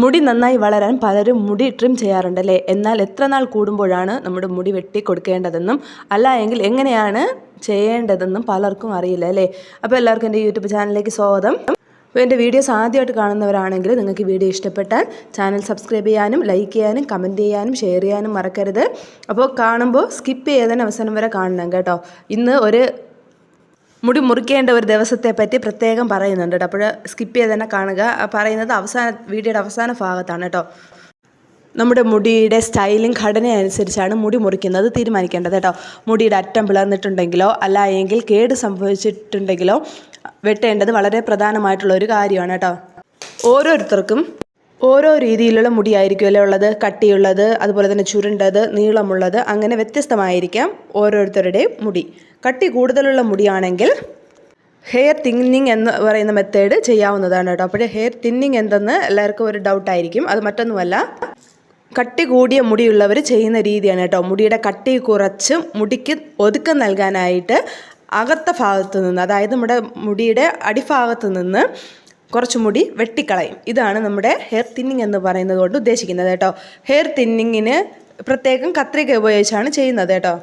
മുടി നന്നായി വളരാൻ പലരും മുടി ട്രിം ചെയ്യാറുണ്ടല്ലേ? എന്നാൽ എത്ര നാൾ കൂടുമ്പോഴാണ് നമ്മുടെ മുടി വെട്ടി കൊടുക്കേണ്ടതെന്നും അല്ല എങ്കിൽ എങ്ങനെയാണ് ചെയ്യേണ്ടതെന്നും പലർക്കും അറിയില്ല അല്ലേ? അപ്പോൾ എല്ലാവർക്കും എന്റെ യൂട്യൂബ് ചാനലിലേക്ക് സ്വാഗതം. അപ്പോൾ എന്റെ വീഡിയോസ് ആദ്യമായിട്ട് കാണുന്നവരാണെങ്കിൽ നിങ്ങൾക്ക് വീഡിയോ ഇഷ്ടപ്പെട്ടാൽ ചാനൽ സബ്സ്ക്രൈബ് ചെയ്യാനും ലൈക്ക് ചെയ്യാനും കമന്റ് ചെയ്യാനും ഷെയർ ചെയ്യാനും മറക്കരുത്. അപ്പോൾ കാണുമ്പോൾ സ്കിപ്പ് ചെയ്യാതെ അവസാനം വരെ കാണണം കേട്ടോ. ഇന്ന് ഒരു മുടി മുറിക്കേണ്ട ഒരു ദിവസത്തെ പറ്റി പ്രത്യേകം പറയുന്നുണ്ട് കേട്ടോ. അപ്പോൾ സ്കിപ്പ് ചെയ്ത് തന്നെ കാണുക. പറയുന്നത് അവസാന വീഡിയോയുടെ അവസാന ഭാഗത്താണ് കേട്ടോ. നമ്മുടെ മുടിയുടെ സ്റ്റൈലും ഘടന അനുസരിച്ചാണ് മുടി മുറിക്കുന്നത് തീരുമാനിക്കേണ്ടത് കേട്ടോ. മുടിയുടെ അറ്റം പിളർന്നിട്ടുണ്ടെങ്കിലോ അല്ല എങ്കിൽ കേട് സംഭവിച്ചിട്ടുണ്ടെങ്കിലോ വെട്ടേണ്ടത് വളരെ പ്രധാനമായിട്ടുള്ള ഒരു കാര്യമാണ് കേട്ടോ. ഓരോരുത്തർക്കും ഓരോ രീതിയിലുള്ള മുടിയായിരിക്കുമല്ലോ ഉള്ളത്? കട്ടിയുള്ളത് അതുപോലെ തന്നെ ചുരുണ്ടത് നീളമുള്ളത് അങ്ങനെ വ്യത്യസ്തമായിരിക്കാം ഓരോരുത്തരുടെയും മുടി. കട്ടി കൂടുതലുള്ള മുടിയാണെങ്കിൽ ഹെയർ തിന്നിങ് എന്ന് പറയുന്ന മെത്തേഡ് ചെയ്യാവുന്നതാണ് കേട്ടോ. അപ്പോൾ ഹെയർ തിന്നിങ് എന്തെന്ന് എല്ലാവർക്കും ഒരു ഡൗട്ടായിരിക്കും അത് മറ്റൊന്നുമല്ല കട്ടി കൂടിയ മുടിയുള്ളവർ ചെയ്യുന്ന രീതിയാണ് കേട്ടോ. മുടിയുടെ കട്ടി കുറച്ച് മുടിക്ക് ഒതുക്കം നൽകാനായിട്ട് അകത്ത ഭാഗത്ത് നിന്ന് അതായത് നമ്മുടെ മുടിയുടെ അടിഭാഗത്ത് നിന്ന് കുറച്ച് മുടി വെട്ടിക്കളയും. ഇതാണ് നമ്മുടെ ഹെയർ തിന്നിങ് എന്ന് പറയുന്നത് കൊണ്ട് ഉദ്ദേശിക്കുന്നത് കേട്ടോ. ഹെയർ തിന്നിങ്ങിന് പ്രത്യേകം കത്രിക ഉപയോഗിച്ചാണ് ചെയ്യുന്നത് കേട്ടോ.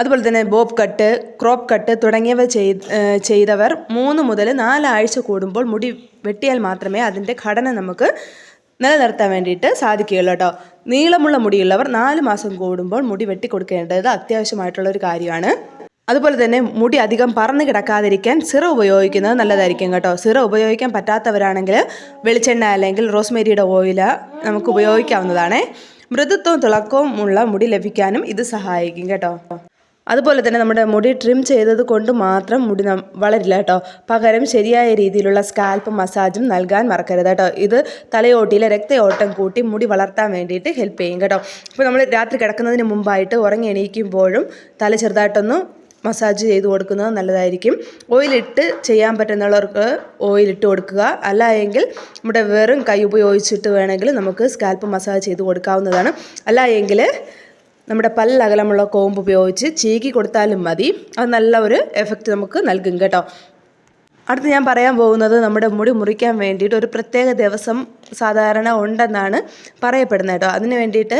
അതുപോലെ തന്നെ ബോബ് കട്ട് ക്രോപ്പ് കട്ട് തുടങ്ങിയവ ചെയ്ത് ചെയ്തവർ മൂന്ന് മുതൽ നാലാഴ്ച കൂടുമ്പോൾ മുടി വെട്ടിയാൽ മാത്രമേ അതിന്റെ ഘടന നമുക്ക് നിലനിർത്താൻ വേണ്ടിയിട്ട് സാധിക്കുകയുള്ളൂ കേട്ടോ. നീളമുള്ള മുടിയുള്ളവർ നാല് മാസം കൂടുമ്പോൾ മുടി വെട്ടിക്കൊടുക്കേണ്ടത് അത്യാവശ്യമായിട്ടുള്ള ഒരു കാര്യമാണ്. അതുപോലെ തന്നെ മുടി അധികം പറന്ന് കിടക്കാതിരിക്കാൻ സിറ ഉപയോഗിക്കുന്നത് നല്ലതായിരിക്കും കേട്ടോ. സിറ ഉപയോഗിക്കാൻ പറ്റാത്തവരാണെങ്കിൽ വെളിച്ചെണ്ണ അല്ലെങ്കിൽ റോസ്മേരിയുടെ ഓയിൽ നമുക്ക് ഉപയോഗിക്കാവുന്നതാണ്. മൃദുത്വവും തിളക്കവും ഉള്ള മുടി ലഭിക്കാനും ഇത് സഹായിക്കും കേട്ടോ. അതുപോലെ തന്നെ നമ്മുടെ മുടി ട്രിം ചെയ്തത് കൊണ്ട് മാത്രം മുടി വളരില്ല കേട്ടോ. പകരം ശരിയായ രീതിയിലുള്ള സ്കാൽപ്പ് മസാജും നൽകാൻ മറക്കരുത് കേട്ടോ. ഇത് തലയോട്ടിയിലെ രക്തയോട്ടം കൂട്ടി മുടി വളർത്താൻ വേണ്ടിയിട്ട് ഹെൽപ്പ് ചെയ്യും കേട്ടോ. അപ്പോൾ നമ്മൾ രാത്രി കിടക്കുന്നതിന് മുമ്പായിട്ട് ഉറങ്ങി എണീക്കുമ്പോഴും തല ചെറുതായിട്ടൊന്ന് മസാജ് ചെയ്ത് കൊടുക്കുന്നത് നല്ലതായിരിക്കും. ഓയിലിട്ട് ചെയ്യാൻ പറ്റുന്നവർക്ക് ഓയിലിട്ട് കൊടുക്കുക. അല്ല എങ്കിൽ നമ്മുടെ വെറും കൈ ഉപയോഗിച്ചിട്ട് വേണമെങ്കിൽ നമുക്ക് സ്കാൽപ്പ് മസാജ് ചെയ്ത് കൊടുക്കാവുന്നതാണ്. അല്ല എങ്കിൽ നമ്മുടെ പല്ലകലമുള്ള കോമ്പ് ഉപയോഗിച്ച് ചീകി കൊടുത്താലും മതി. അത് നല്ല ഒരു എഫക്റ്റ് നമുക്ക് നൽകും കേട്ടോ. അടുത്ത് ഞാൻ പറയാൻ പോകുന്നത് നമ്മുടെ മുടി മുറിക്കാൻ വേണ്ടിയിട്ട് ഒരു പ്രത്യേക ദിവസം സാധാരണ ഉണ്ടെന്നാണ് പറയപ്പെടുന്നത് കേട്ടോ. അതിന് വേണ്ടിയിട്ട്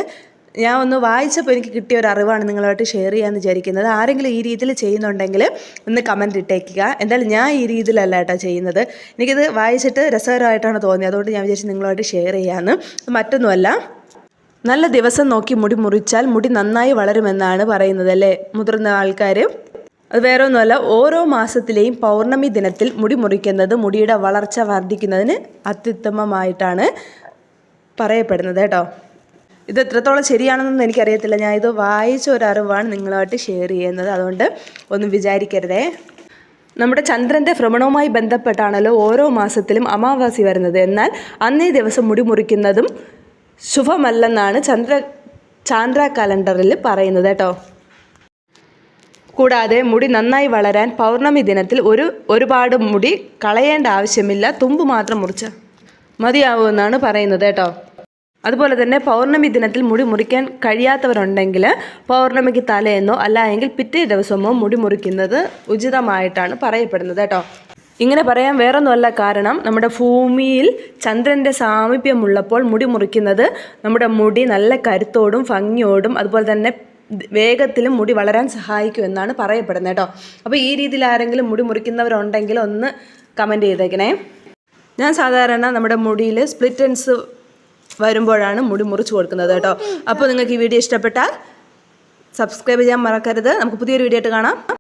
ഞാൻ ഒന്ന് വായിച്ചപ്പോൾ എനിക്ക് കിട്ടിയ ഒരു അറിവാണ് നിങ്ങളുമായിട്ട് ഷെയർ ചെയ്യാമെന്ന് വിചാരിക്കുന്നത്. ആരെങ്കിലും ഈ രീതിയിൽ ചെയ്യുന്നുണ്ടെങ്കിൽ ഒന്ന് കമന്റ് ഇട്ടേക്കുക. എന്തായാലും ഞാൻ ഈ രീതിയിലല്ല കേട്ടോ ചെയ്യുന്നത്. എനിക്കിത് വായിച്ചിട്ട് രസകരമായിട്ടാണ് തോന്നിയത്. അതുകൊണ്ട് ഞാൻ വിചാരിച്ചു നിങ്ങളുമായിട്ട് ഷെയർ ചെയ്യാമെന്ന് മറ്റൊന്നുമല്ല നല്ല ദിവസം നോക്കി മുടി മുറിച്ചാൽ മുടി നന്നായി വളരുമെന്നാണ് പറയുന്നത് അല്ലേ? മുതിർന്ന ആൾക്കാർ അത് വേറെ ഒന്നുമല്ല ഓരോ മാസത്തിലെയും പൗർണമി ദിനത്തിൽ മുടി മുറിക്കുന്നത് മുടിയുടെ വളർച്ച വർദ്ധിക്കുന്നതിന് അത്യുത്തമമായിട്ടാണ് പറയപ്പെടുന്നത് കേട്ടോ. ഇത് എത്രത്തോളം ശരിയാണെന്നൊന്നും എനിക്കറിയത്തില്ല. ഞാൻ ഇത് വായിച്ച ഒരു അറിവാണ് നിങ്ങളുമായിട്ട് ഷെയർ ചെയ്യുന്നത്. അതുകൊണ്ട് ഒന്നും വിചാരിക്കരുതേ. നമ്മുടെ ചന്ദ്രന്റെ ഭ്രമണവുമായി ബന്ധപ്പെട്ടാണല്ലോ ഓരോ മാസത്തിലും അമാവാസി വരുന്നത്. എന്നാൽ അന്നേ ദിവസം മുടി മുറിക്കുന്നതും ശുഭമല്ലെന്നാണ് ചന്ദ്ര ചാന്ദ്ര കലണ്ടറിൽ പറയുന്നത് കേട്ടോ. കൂടാതെ മുടി നന്നായി വളരാൻ പൗർണമി ദിനത്തിൽ ഒരു ഒരുപാട് മുടി കളയേണ്ട ആവശ്യമില്ല. തുമ്പ് മാത്രം മുറിച്ച മതിയാവുമെന്നാണ് പറയുന്നത് കേട്ടോ. അതുപോലെ തന്നെ പൗർണമി ദിനത്തിൽ മുടി മുറിക്കാൻ കഴിയാത്തവരുണ്ടെങ്കിൽ പൗർണമിക്ക് തലേന്നോ അല്ല എങ്കിൽ പിറ്റേ ദിവസമോ മുടി മുറിക്കുന്നത് ഉചിതമായിട്ടാണ് പറയപ്പെടുന്നത് കേട്ടോ. ഇങ്ങനെ പറയാൻ വേറൊന്നുമല്ല കാരണം നമ്മുടെ ഭൂമിയിൽ ചന്ദ്രന്റെ സാമീപ്യമുള്ളപ്പോൾ മുടി മുറിക്കുന്നത് നമ്മുടെ മുടി നല്ല കരുത്തോടും ഭംഗിയോടും അതുപോലെ തന്നെ വേഗത്തിലും മുടി വളരാൻ സഹായിക്കും എന്നാണ് പറയപ്പെടുന്നത് കേട്ടോ. അപ്പോൾ ഈ രീതിയിൽ ആരെങ്കിലും മുടി മുറിക്കുന്നവരുണ്ടെങ്കിൽ ഒന്ന് കമന്റ് ചെയ്തേക്കണേ. ഞാൻ സാധാരണ നമ്മുടെ മുടിയിൽ സ്പ്ലിറ്റൻസ് വരുമ്പോഴാണ് മുടി മുറിച്ച് കൊടുക്കുന്നത് കേട്ടോ. അപ്പോൾ നിങ്ങൾക്ക് ഈ വീഡിയോ ഇഷ്ടപ്പെട്ടാൽ സബ്സ്ക്രൈബ് ചെയ്യാൻ മറക്കരുത്. നമുക്ക് പുതിയൊരു വീഡിയോ ആയിട്ട് കാണാം.